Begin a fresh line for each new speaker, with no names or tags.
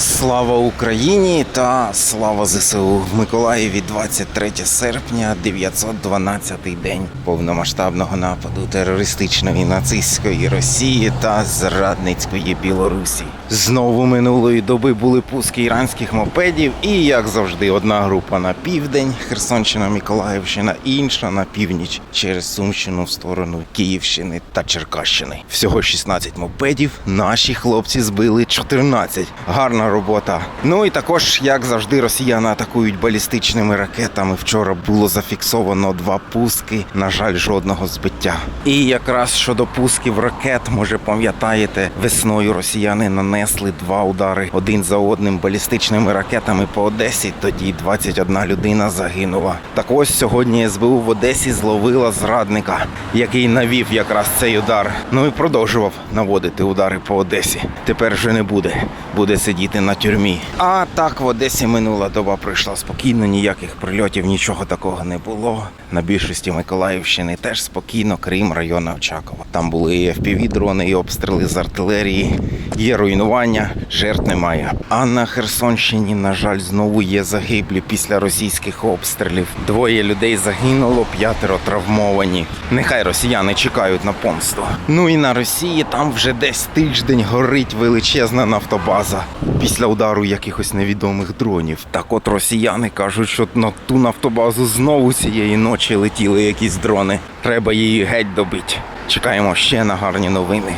Слава Україні та слава ЗСУ в Миколаєві 23 серпня, 912 день повномасштабного нападу терористичної нацистської Росії та зрадницької Білорусі. Знову минулої доби були пуски іранських мопедів, і як завжди, одна група на південь, Херсонщина, Миколаївщина, інша на північ через Сумщину в сторону Київщини та Черкащини. Всього 16 мопедів. Наші хлопці збили 14. Гарна робота. Ну і також, як завжди, росіяни атакують балістичними ракетами. Вчора було зафіксовано два пуски. На жаль, жодного збиття. І якраз щодо пусків ракет, може пам'ятаєте, весною росіяни нанесли два удари один за одним балістичними ракетами по Одесі. Тоді 21 людина загинула. Так ось сьогодні СБУ в Одесі зловила зрадника, який навів якраз цей удар. Ну і продовжував наводити удари по Одесі. Тепер вже не буде. Буде сидіти на тюрмі. А так в Одесі минула доба пройшла спокійно, ніяких прильотів, нічого такого не було. На більшості Миколаївщини теж спокійно, крім району Очакова. Там були і FPV-дрони, і обстріли з артилерії, є руйнування, жертв немає. А на Херсонщині, на жаль, знову є загиблі після російських обстрілів. Двоє людей загинуло, п'ятеро травмовані. Нехай росіяни чекають на помсту. Ну і на Росії там вже десь тиждень горить величезна нафтобаза після удару якихось невідомих дронів. Так от росіяни кажуть, що на ту нафтобазу знову цієї ночі летіли якісь дрони. Треба її геть добити. Чекаємо ще на гарні новини